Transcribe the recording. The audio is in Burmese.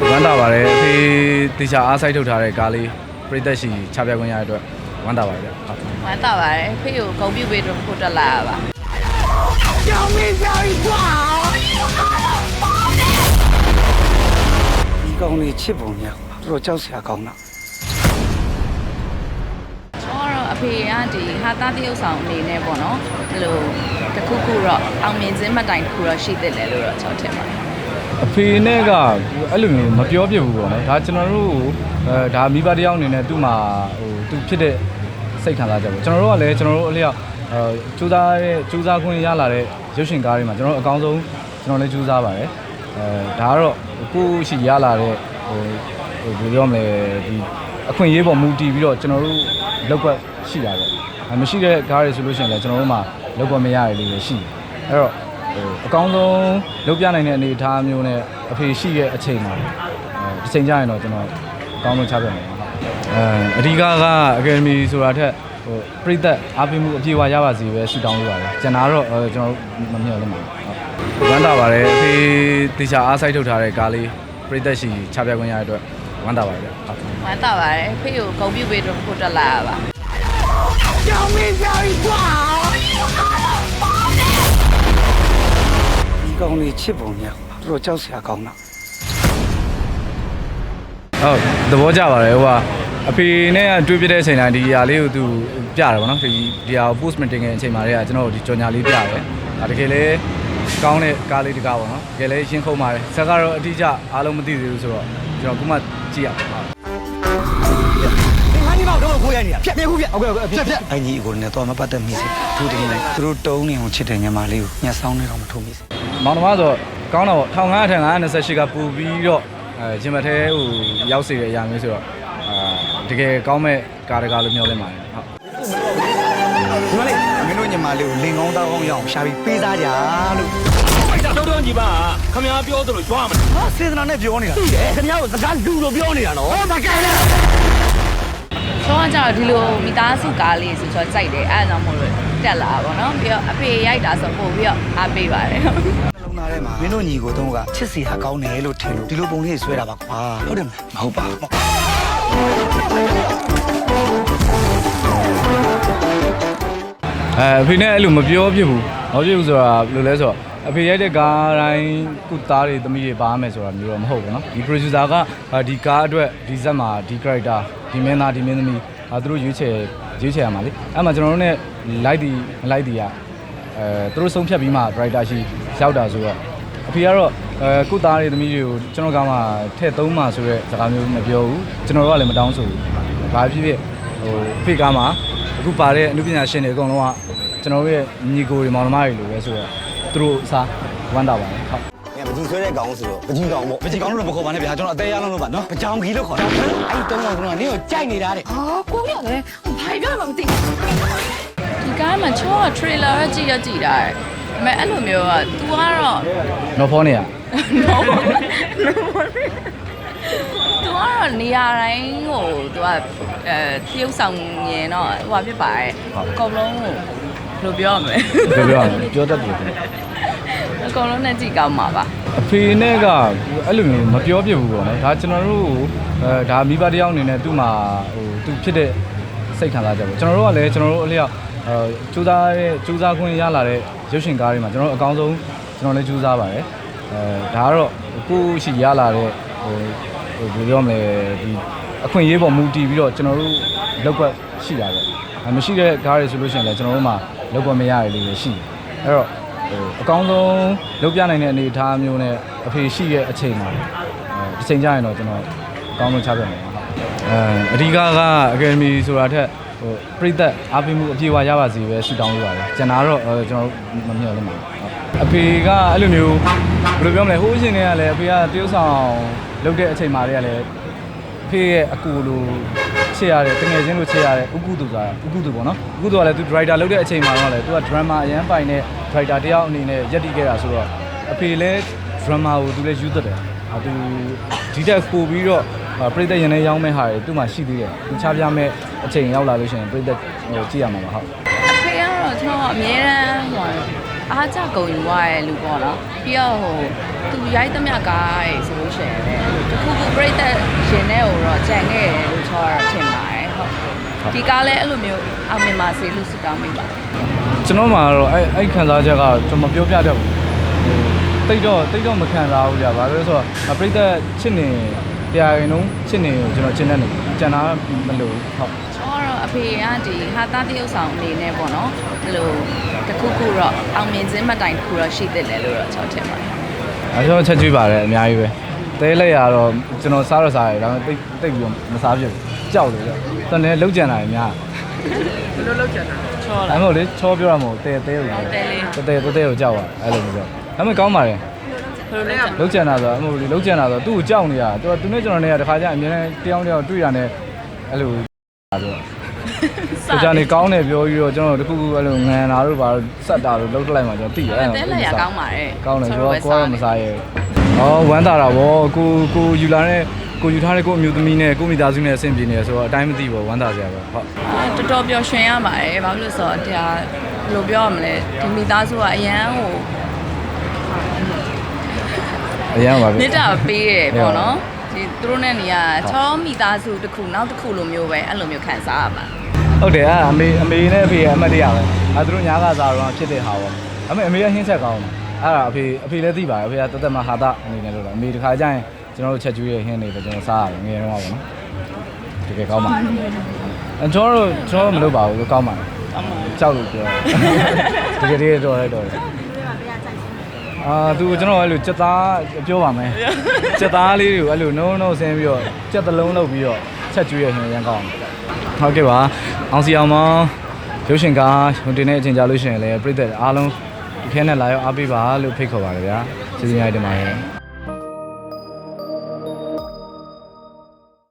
ဝမ်းသာပါတယ်အဖေတေချာအားစိုက်ထုတ်ထားတဲ့ကားလေးပြိသက်ရှိချပြခွင့်ရတဲ့အတွက်ဝမ်းသာပါတယ်ဗျဟုတ်ဝမ်းသာပါတယ်ဖေကိုဂုံပြူပေးတော့ခုတက်လာတာပါဒီကောင်လေးချစ်ပုံညာတော်တော်ကြောက်စရာကောင်းတာကျွန်တော်ကတော့အဖေကဒီဟာသားတရုပ်ဆောင်အနေနဲ့ပေါ့နော်အဲ့လိုတစ်ခုခုတော့အောင်မြင်ခြင်းမှတ်တိုင်တစ်ခုတော့ရှိသင့်တယ်လို့တော့ကျွန်တော်ထင်ပါတယ် အဖေနဲ့ကအဲ့လိုမျိုးမပြောပြဘူးပေါ့နော်ဒါကျွန်တော်တို့အဲဒါမိဘတစ်ယောက်အနေနဲ့သူ့မှာဟိုသူဖြစ်တဲ့စိတ်ခံစားချက်ပေါ့ကျွန်တော်တို့ကလည်းကျွန်တော်တို့အလျောက်အဲစူးစမ်းတဲ့စူးစမ်းခွင့်ရလာတဲ့ရုပ်ရှင်ကားတွေမှာကျွန်တော်တို့အကောင်းဆုံးကျွန်တော်လည်းစူးစမ်းပါတယ်အဲဒါကတော့ကိုယ့်ရှိရလာတဲ့ဟိုဟိုဘယ်လိုပြောမလဲဒီအခွင့်အရေးပေါ်မူတည်ပြီးတော့ကျွန်တော်တို့လောက်ကွက်ရှိတာပေါ့အဲမရှိတဲ့ကားတွေဆိုလို့ရှိရင်လည်းကျွန်တော်တို့မှာလောက်ကွက်မရရလေးလည်းရှိတယ်အဲ့တော့ဟို အကောင်းဆုံးလုပ်ပြနိုင်တဲ့အနေအထားမျိုးနဲ့အဖေရှိရဲ့အချိန်မှာအဲဒီချိန်ကျရင်တော့ကျွန်တော်အကောင်းဆုံးချပြမယ်အဲအဓိကကအကယ်ဒမီဆိုတာထက်ဟိုပြိသက်အားပေးမှုအပြည့်အဝရပါစေပဲဆုတောင်းလို့ပါတယ်ကျန်တာတော့အဲကျွန်တော်မမျှော်လင့်ပါဘူးဟုတ်ဝမ်းသာပါတယ်အဖေတေချာအားစိုက်ထုတ်ထားတဲ့ကားလေးပြိသက်ရှိချပြခွင့်ရတဲ့အတွက်ဝမ်းသာပါတယ်ဗျဟုတ်ဝမ်းသာပါတယ်ဖေကိုဂုံပြူပေးတော့ခုတက်လာတာပါဒီကောင် လေးချစ်ပုံညာတော်တော်ကြောက်စရာကောင်းတာဟုတ်သဘောကျပါတယ်ဟိုကအဖေနဲ့ကတွေ့ပြတဲ့အချိန်တိုင်းဒီຢာလေးကိုသူပြတယ်ဗောနော်ဒီဒီຢာကို post မတင်ခင်အချိန်မှာတည်းကကျွန်တော်တို့ဒီကြော်ညာလေးပြတယ်ဒါတကယ်လေကောင်းတဲ့ကားလေးတကားဗောနော်တကယ်လေရှင်းခုံးပါတယ်ဆက်ကတော့အတိအကျအားလုံးမသိသေးဘူးဆိုတော့ကျွန်တော်ခုမှကြည့်ရပါဟုတ်ငါညီမတို့ကိုရနေတာဖြတ်ပြခုဖြတ်ဟုတ်ကဲ့ဟုတ်ကဲ့ဖြတ်ဖြတ်အင်ကြီးကိုလည်းတော့မပတ်သက်မိစေသူတင်နေသူတို့တုံးနေအောင်ချစ်တဲ့ညီမလေးကိုညှက်ဆောင်နေတော့မထုံမိစေ မောင်နှမဆိုကောင်းတော့1500ထက်928ကပူပြီးတော့အဲဂျင်မတ်သေးဟိုရောက်စေတဲ့အရာမျိုးဆိုတော့အာတကယ်ကောင်းမဲ့ကားတကားလို့မျှော်လင့်ပါတယ်ဟုတ်ညီမလေးမင်းတို့ညီမလေးကိုလင်ကောင်းတောင်းကောင်းရအောင်ရှာပြီးပေးစားကြလို့အဲ့ဒါတော့တော့ညီပါခမ ्या ပြောသလိုကြွားမလားဟာစေတနာနဲ့ပြောနေတာဟုတ်တယ်ခင်ဗျားကိုစကားလူလိုပြောနေတာနော်ဟုတ်ပါကဲ့လေ ကျွန်တော်ကကြတော့ဒီလိုမိသားစုကားလေးဆိုကျွန်တော်ကြိုက်တယ်အဲ့ဒါကြောင့်မို့လို့တက်လာတာပေါ့နော်ပြီးတော့အဖေရိုက်တာဆိုပို့ပြီးတော့အားပေးပါတယ် လုံးသားထဲမှာမင်းတို့ညီကိုတုံးကချစ်စီဟာကောင်းတယ်လို့ထင်လို့ဒီလိုပုံလေးဆွဲတာပါကွာဟုတ်တယ်မဟုတ်ပါဘူး အဲအဖေနဲ့အဲ့လိုမပြောဖြစ်ဘူးမပြောဖြစ်ဘူးဆိုတာဘယ်လိုလဲဆိုတော့အဖေရိုက်တဲ့ကားတိုင်းကုသားတွေသမီးတွေပါမယ်ဆိုတာမျိုးတော့မဟုတ်ဘူးเนาะဒီ producer ကအာဒီကားအတွက်ဒီဇက်မှာဒီ character ဒီမင်းသားဒီမင်းသမီးအဲသူတို့ရွေးချယ်ရွေးချယ်ရမှာလေအဲ့မှာကျွန်တော်တို့ ਨੇ လိုက်ဒီမလိုက်ဒီကအဲသူတို့ဆုံးဖြတ်ပြီးမှ writer ရှိရောက်တာဆိုတော့အဖေကတော့အဲကုသားတွေသမီးတွေကိုကျွန်တော်ကမှထည့်သုံးမှဆိုတဲ့စကားမျိုးမပြောဘူးကျွန်တော်တို့ကလည်းမတောင်းဆိုဘူးဘာဖြစ်ဖြစ်ဟိုအဖေကမှအခုပါတဲ့အမှုပညာရှင်တွေအကုန်လုံးကကျွန်တော်တို့ရဲ့ညီကိုတွေမောင်နှမတွေလိုပဲဆိုတော့သူတို့အစားဝမ်းတာပါတယ်ဟုတ်။ပကြီး ဆွဲတဲ့ကောင်ဆိုတော့ပကြီးကောင်ပေါ့ပကြီးကောင်လို့တော့မခေါ်ပါနဲ့ဗျာကျွန်တော်အသေးရလုံးလို့ပါနော်ပကြောင်ခီလို့ခေါ်တာအဲ့တုံးကောင်ကတော့နင်းကိုကြိုက်နေတာတဲ့ဟာကိုပြောတယ်ဘာပြောမှမသိဒီကားမှာချောက trailer ရကြည့်ရကြည့်တာတဲ့ဒါပေမဲ့အဲ့လိုမျိုးက तू ကတော့ နော်ဖောနေရ no तू ကတော့နေရာတိုင်းကို तू ကအဲတရုပ်ဆောင်ရင်တော့ဟိုပါဖြစ်ပါတယ်ဟုတ် အကုန်လုံးကိုဘယ်လိုပြောရမလဲ ပြောပြောပြောတတ်တယ် ကုန်လုံးနဲ့ကြည့်ကောင်းမှာပါအဖေနဲ့ကအဲ့လိုမျိုးမပြောပြဘူးပေါ့နော်ဒါကျွန်တော်တို့အဲဒါမိဘတစ်ယောက်အနေနဲ့သူ့မှာဟိုသူဖြစ်တဲ့စိတ်ခံစားချက်ပေါ့ကျွန်တော်တို့ကလည်းကျွန်တော်တို့အလျောက်အဲစူးစမ်းတဲ့စူးစမ်းခွင့်ရလာတဲ့ရုပ်ရှင်ကားတွေမှာကျွန်တော်တို့အကောင်းဆုံးကျွန်တော်လည်းစူးစမ်းပါတယ်အဲဒါကတော့ကိုယ့်ရှိရလာတဲ့ဟိုဟိုဘယ်လိုပြောမလဲဒီအခွင့်အရေးပေါ်မူတည်ပြီးတော့ကျွန်တော်တို့လောက်ကွက်ရှိတာပေါ့အဲမရှိတဲ့ကားတွေဆိုလို့ရှိရင်လည်းကျွန်တော်တို့မှာလောက်ကွက်မရရလေးပဲရှိတယ်အဲ့တော့ဟို အကောင်းဆုံးလုပ်ပြနိုင်တဲ့အနေအထားမျိုးနဲ့အဖေရှိရဲ့အချိန်မှာအဲဒီချိန်ကျရင်တော့ကျွန်တော်အကောင်းဆုံးချပြမယ်ဟုတ်အဲအဓိကကအကယ်ဒမီဆိုတာထက်ဟိုပြိသက်အားပေးမှုအပြည့်အဝရပါစေပဲဆုတောင်းလို့ပါတယ်ကျန်တာတော့အဲကျွန်တော်မမျှော်လင့်ပါဘူးဟုတ်အဖေကအဲ့လိုမျိုးဘယ်လိုပြောမလဲဟိုးရှင်တွေကလည်းအဖေကတရုပ်ဆောင်လုပ်တဲ့အချိန်မှာတွေကလည်းအဖေရဲ့အကူလို ချစ်ရတယ်တငယ်ချင်းလိုချစ်ရတယ်ဥကုသူဆိုတာဥကုသူပေါ့နော်ဥကုသူကလည်းသူ driver လုပ်တဲ့အချိန်မှာတော့လည်းသူက drama အရန်ပိုင်တဲ့ driver တယောက်အနေနဲ့ရက်တည်ခဲ့တာဆိုတော့အဖေလည်း drama ကိုသူလည်းယူသက်တယ်။အဲသူဒီတက်ပို့ပြီးတော့အာပြိသက်ရင်ထဲရောင်းမဲ့ဟာတွေသူ့မှာရှိသေးတယ်။သူချပြမဲ့အချိန်ရောက်လာလို့ရှိရင်ပြိသက်ဟိုကြည့်ရမှာပါဟုတ်အဖေကတော့ကျွန်တော်အမြဲတမ်းဟိုအားကြကုန်ယူသွားတဲ့လူပေါ့နော်ပြီးတော့ဟိုသူရိုက်သမျှကားရေဆိုလို့ရှိရင်လည်းတခုခုပြိသက်ရှင်တဲ့ဟိုတော့ကြံခဲ့တယ်လို့ချောရထင်ပါတယ်ဟုတ် ဒီကားလည်းအဲ့လိုမျိုးအောင်မြင်ပါစေလို့ဆုတောင်းမိပါတယ်ကျွန်တော်မှာတော့အဲ့အဲ့ခံစားချက်ကကျွန်တော်မပြောပြတတ်ဘူးတိတ်တော့တိတ်တော့မခံစားဘူးကြာဘာလို့လဲဆိုတော့ပရိသတ်ချစ်နေတရားရင်လုံးချစ်နေကျွန်တော်ကျင်းတဲ့နေကျန်တာမလို့ဟုတ်ကျွန်တော်ကတော့အဖေကဒီဟာသားတရုပ်ဆောင်အနေနဲ့ပေါ့နော်ဒီလိုတခုခုတော့အောင်မြင်ခြင်းမတိုင်တစ်ခုတော့ရှိသင့်တယ်လို့တော့ကျွန်တော်ထင်ပါတယ်အဲကျွန်တော်ချက်ကြွေးပါတယ်အများကြီးပဲတဲလိုက်ရတော့ကျွန်တော်စားရစားရဒါပေမဲ့တိတ်တိတ်ပြီးတော့မစားဖြစ်ဘူး ကြောက်တယ်ကြောက်တန်တယ်လောက်ကြံတာအများချောအဲ့လားမဟုတ်လေချောပြောရမဟုတ်တဲတဲကိုတဲလေးတဲတဲတဲကိုကြောက်ရအဲ့လိုမျိုးကြောက်ဒါပေမဲ့ကောင်းပါတယ်ဘယ်လိုလဲလောက်ကြံတာဆိုအမဟုတ်လေလောက်ကြံတာဆိုသူ့ကိုကြောက်နေတာသူကသူနဲ့ကျွန်တော်နဲ့ကတခါကျအမြဲတမ်းတယောက်တယောက်တွေ့ရတယ်အဲ့လိုဆိုတော့တကြနေကောင်းတယ်ပြောပြီးတော့ကျွန်တော်တခုခုအဲ့လိုငံတာတို့ဘာလို့ဆက်တာတို့လောက်ထလိုက်မှကျွန်တော်သိရတယ်တဲလက်ရကောင်းပါတယ်ကောင်းတယ်ကျွန်တော်ကိုကတော့မစားရဲဩဝမ်းသာတာဗောကိုကိုယူလာတဲ့ ကိုယူထားတဲ့ကိုအမျိုးသမီးနဲ့ကိုမိသားစုနဲ့အဆင်ပြေနေတယ်ဆိုတော့အတိုင်းမသိဘူးဝမ်းသာစရာပဲဟုတ်အာတော်တော်ပျော်ရွှင်ရပါတယ်ဘာလို့လဲဆိုတော့တရားဘယ်လိုပြောရမလဲဒီမိသားစုကအရန်ဟိုအရင်ပါပဲမေတ္တာပေးရပေါ့နော်ဒီသူတို့နဲ့နေရချောမိသားစုတစ်ခုနောက်တစ်ခုလိုမျိုးပဲအဲ့လိုမျိုးခံစားရပါဟုတ်တယ်အဲ့အမေအမေနဲ့အဖေကအမတ်တရပဲအဲသူတို့ညာကစားတော့ဖြစ်တဲ့ဟာပေါ့အမေအမေကဟင်းဆက်ကောင်းတယ်အဲ့ဒါအဖေအဖေလည်းသိပါတယ်အဖေကတသက်မဟာတာအနေနဲ့လို့တော့အမေတခါကျရင် ကျွန်တော်တို့ချက်ကျွေးရဲ့ဟင်းတွေပဲကျွန်တော်စားရတယ်ငယ်တော့ပါပေါ့နော်တကယ်ကောင်းပါအဲကျွန်တော်တို့ကျွန်တော်မလုပ်ပါဘူးကောင်းပါတယ်ကောင်းပါကြောက်လို့ပြောတကယ်တကယ်တော့တော့အာသူကျွန်တော်အဲ့လိုစက်သားပြောပါမယ်စက်သားလေးတွေကိုအဲ့လိုနှုံးနှုံးဆင်းပြီးတော့စက်သလုံးလုပ်ပြီးတော့ချက်ကျွေးရရင်ရမ်းကောင်းဟုတ်ကဲ့ပါအောင်စီအောင်မောင်ရုပ်ရှင်ကားဟိုတင်တဲ့အချိန်ကြာလို့ရှိရင်လည်းပြည်သက်အားလုံးဒီခဲနဲ့လာရောက်အားပေးပါလို့ဖိတ်ခေါ်ပါတယ်ဗျာကျေးဇူးများတင်ပါတယ်